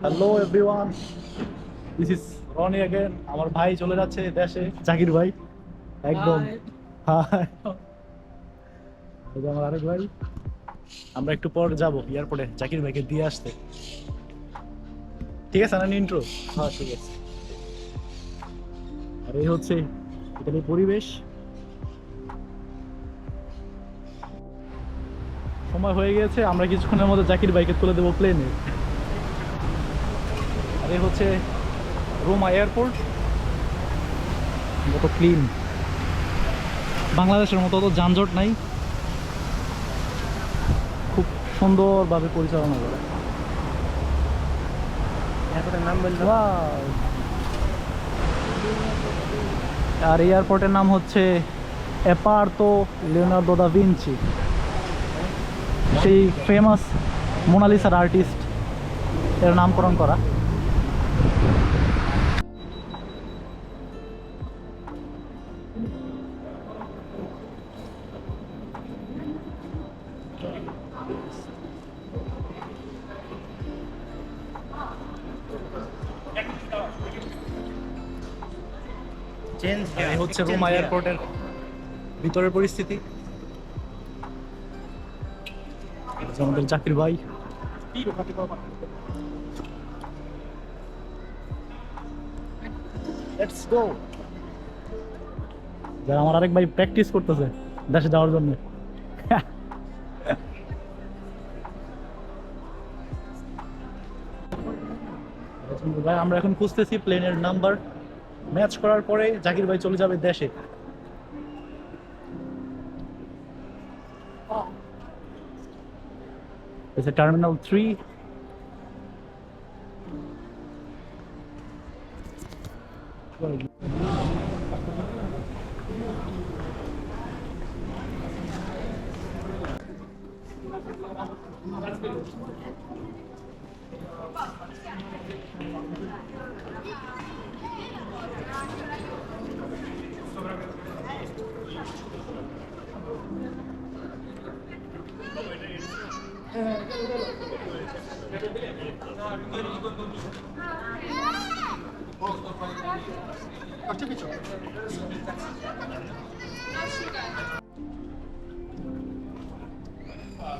hello everyone this is Rony again আমার ভাই চলে যাচ্ছে দেশে জাকির ভাই একদম হাই এই যে আমার আরেক ভাই আমরা একটু পর যাব এয়ারপোর্টে জাকির ভাইকে দিয়ে আসতে ঠিক আছে না ইন্ট্রো হ্যাঁ ঠিক আছে আর এই হচ্ছে ইতালির পরিবেশ সময় হয়ে গেছে আমরা কিছুক্ষণের মধ্যে জাকির বাইকে তুলে দেবো প্লেনে আর এই হচ্ছে রোমা এয়ারপোর্ট। কত ক্লিন। বাংলাদেশের মতো অত যানজট নাই। খুব সুন্দরভাবে পরিচালনা করে! আর এয়ারপোর্টের নাম হচ্ছে অ্যাপার্তো লিওনার্দো দা ভিঞ্চি। সেই ফেমাস মোনালিসার আর্টিস্ট এর নামকরণ করা। চেঞ্জ হচ্ছে রোমা এয়ারপোর্টের ভিতরের পরিস্থিতি। আমাদের জাকির ভাই। লেটস গো যারা আমার আরেক ভাই প্র্যাকটিস করতেছে দেশে যাওয়ার জন্য। ভাই, আমরা এখন খুঁজতেছি প্লেনের নাম্বার ম্যাচ করার পরে জাকির ভাই চলে যাবে দেশে। It's a terminal 3 아, 찍겠죠? 아,